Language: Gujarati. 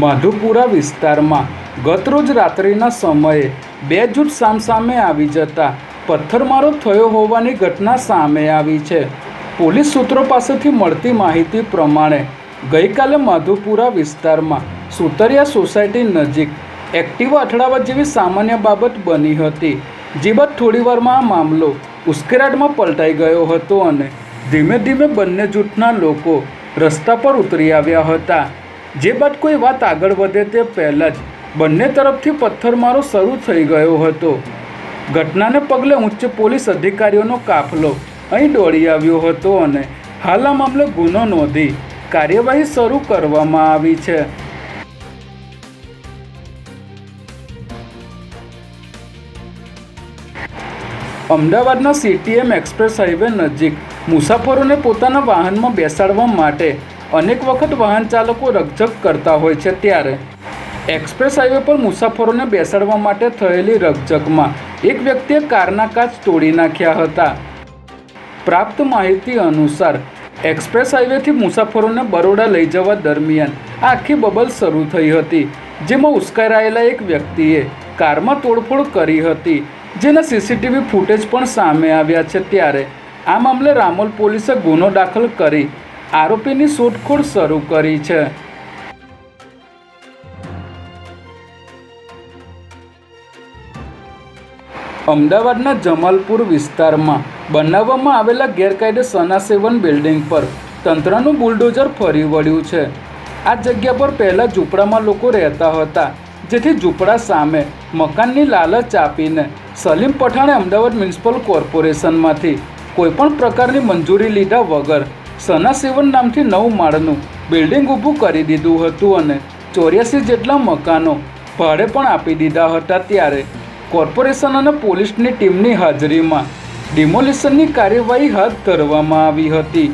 માધુપુરા વિસ્તારમાં ગતરોજ રાત્રિના સમયે બે જૂથ સામસામે આવી જતા પથ્થરમારો થયો હોવાની ઘટના સામે આવી છે. પોલીસ સૂત્રો પાસેથી મળતી માહિતી પ્રમાણે ગઈકાલે માધુપુરા વિસ્તારમાં સુતરિયા સોસાયટી નજીક એક્ટિવા અથડાવા જેવી સામાન્ય બાબત બની હતી જે બાદ થોડીવારમાં આ મામલો ઉશ્કેરાટમાં પલટાઈ ગયો હતો અને ધીમે ધીમે બંને જૂથના લોકો રસ્તા પર ઉતરી આવ્યા હતા. જે બાદ કોઈ વાત આગળ વધે તે પહેલાં જ બંને તરફથી પથ્થરમારો શરૂ થઈ ગયો હતો. ઘટનાને પગલે ઉચ્ચ પોલીસ અધિકારીઓનો કાફલો અહીં દોડી આવ્યો હતો અને હાલ આ મામલે ગુનો નોંધી કાર્યવાહી શરૂ કરવામાં આવી છે. અમદાવાદના સીટીએમ એક્સપ્રેસ હાઈવે નજીક મુસાફરોને પોતાના વાહનમાં બેસાડવા માટે અનેક વખત વાહન ચાલકો રકઝક કરતા હોય છે ત્યારે. એક્સપ્રેસ હાઈવે પર મુસાફરોને બેસાડવા માટે થયેલી રકઝકમાં એક વ્યક્તિએ કારના કાચ તોડી નાખ્યા હતા. પ્રાપ્ત માહિતી અનુસાર, એક્સપ્રેસ હાઈવેથી મુસાફરોને બરોડા લઈ જવા દરમિયાન આખી બબલ શરૂ થઈ હતી, જેમાં ઉશ્કેરાયેલા એક વ્યક્તિએ કારમાં તોડફોડ કરી હતી, જેના સીસીટીવી ફૂટેજ પણ સામે આવ્યા છે ત્યારે. આ મામલે રામોલ પોલીસે ગુનો દાખલ કરી આરોપીની શોધખોળ શરૂ કરી છે. અમદાવાદના જમાલપુર વિસ્તારમાં બનાવવામાં આવેલા ગેરકાયદે સના સેવન બિલ્ડિંગ પર તંત્રનું બુલડોઝર ફરી વળ્યું છે. આ જગ્યા પર પહેલાં ઝૂંપડામાં લોકો રહેતા હતા, જેથી ઝૂંપડા સામે મકાનની લાલચ આપીને સલીમ પઠાણે અમદાવાદ મ્યુનિસિપલ કોર્પોરેશનમાંથી કોઈપણ પ્રકારની મંજૂરી લીધા વગર સના સેવન નામથી નવ માળનું બિલ્ડિંગ ઊભું કરી દીધું હતું અને ચોર્યાસી જેટલા મકાનો ભાડે પણ આપી દીધા હતા ત્યારે કોર્પોરેશન અને પોલીસની ટીમની હાજરીમાં ડિમોલિશનની કાર્યવાહી હાથ ધરવામાં આવી હતી.